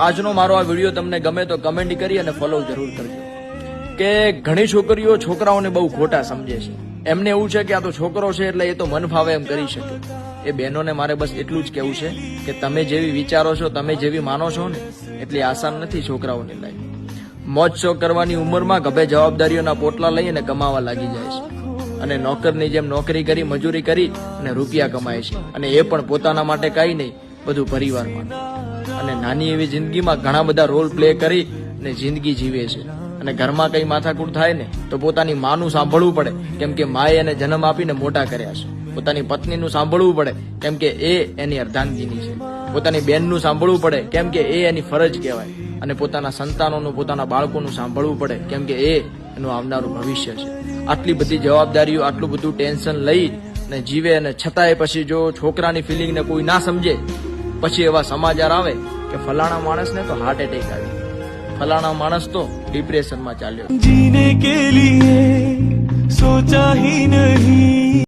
આજનો મારો આ વીડિયો તમને ગમે તો કમેન્ટ કરી અને ફોલો જરૂર કરજો. કે ઘણી છોકરીઓ છોકરાઓને બહુ ખોટા સમજે છે. એમને એવું છે કે આ તો છોકરો છે એટલે એ તો મન ફાવે એમ કરી શકે. એ બહેનોને મારે બસ એટલું જ કહેવું છે કે તમે જેવી વિચારો છો, તમે જેવી માનો છો ને, એટલી આસાન નથી છોકરાઓને લાઈફ. મોજ શોખ કરવાની ઉંમરમાં ગભે જવાબદારીઓના પોટલા લઈ અને કમાવા લાગી જાય છે. અને નોકરની જેમ નોકરી કરી, મજૂરી કરી અને રૂપિયા કમાય છે. અને એ પણ પોતાના માટે કઈ નહીં, બધું પરિવાર માટે અને નાની એવી જિંદગીમાં ઘણા બધા રોલ પ્લે કરી અને જિંદગી જીવે છે. અને ઘરમાં કઈ માથાકૂટ થાય ને, તો પોતાની માનું સાંભળવું પડે. કેમ કે માએ એને જન્મ આપીને મોટા કર્યા છે. પોતાની પત્નીનું સાંભળવું પડે, કેમ કે એ એની અર્ધાંગીની છે. પોતાની બેનનું સાંભળવું પડે, કેમ કે એ એની ફરજ કહેવાય. અને પોતાના સંતાનોનું, પોતાના બાળકોનું સાંભળવું પડે, કેમ કે એ એનું આવનારું ભવિષ્ય છે. આટલી બધી જવાબદારીઓ, આટલું બધું ટેન્શન લઈ ને જીવે અને છતાંય પછી જો છોકરાની ફિલિંગને કોઈ ના સમજે પછી એવા સમાચાર આવે કે ફલાણા માણસને તો હાર્ટ એટેક આવી. ફલાણા માણસ તો ડિપ્રેશનમાં ચાલ્યો. જીને કે લીએ સોચા હી નહીં.